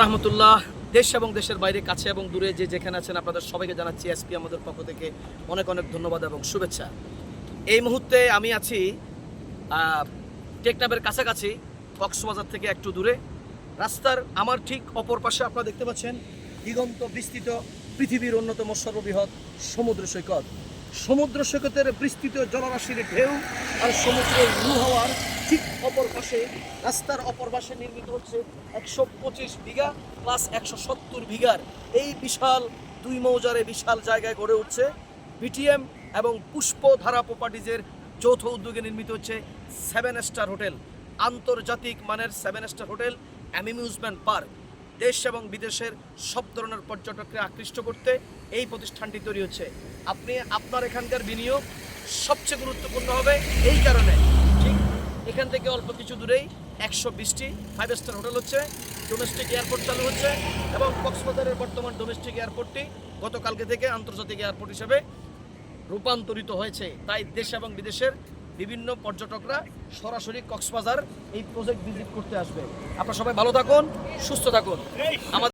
রহমতুল্লাহ। দেশ এবং দেশের বাইরে, কাছে এবং দূরে যে যেখানে আছেন আপনাদের সবাইকে জানাচ্ছি এসপি আমাদের পক্ষ থেকে অনেক অনেক ধন্যবাদ এবং শুভেচ্ছা। এই মুহূর্তে আমি আছি টেকনাফের কাছাকাছি, কক্সবাজার থেকে একটু দূরে। রাস্তার আমার ঠিক অপর পাশে আপনারা দেখতে পাচ্ছেন দিগন্ত বিস্তৃত পৃথিবীর অন্যতম সর্ববৃহৎ সমুদ্র সৈকত। সমুদ্র সৈকতের বিস্তৃত জলরাশির ঢেউ আর সমুদ্রের রু হওয়ার ঠিক অপর পাশে, রাস্তার অপর পাশে নির্মিত হচ্ছে একশো পঁচিশ বিঘা প্লাস একশো সত্তর বিঘার এই বিশাল দুই মৌজারে বিশাল জায়গায় গড়ে উঠছে। বিটিএম এবং পুষ্পধারা প্রপার্টিজের যৌথ উদ্যোগে নির্মিত হচ্ছে সেভেন স্টার হোটেল আন্তর্জাতিক মানের seven star hotel amusement park দেশ এবং বিদেশের সব ধরনের পর্যটককে আকৃষ্ট করতে এই প্রতিষ্ঠানটি তৈরি হচ্ছে। আপনি, আপনার এখানকার বিনিয়োগ সবচেয়ে গুরুত্বপূর্ণ হবে এই কারণে। এখান থেকে অল্প কিছু দূরেই একশো বিশটি ফাইভ স্টার হোটেল হচ্ছে ডোমেস্টিক এয়ারপোর্ট চালু হচ্ছে এবং কক্সবাজারের বর্তমান ডোমেস্টিক এয়ারপোর্টটি গতকালকে থেকে আন্তর্জাতিক এয়ারপোর্ট হিসেবে রূপান্তরিত হয়েছে। তাই দেশ এবং বিদেশের বিভিন্ন পর্যটকরা সরাসরি কক্সবাজার এই প্রজেক্ট ভিজিট করতে আসবে। আপনারা সবাই ভালো থাকুন, সুস্থ থাকুন। আমাদের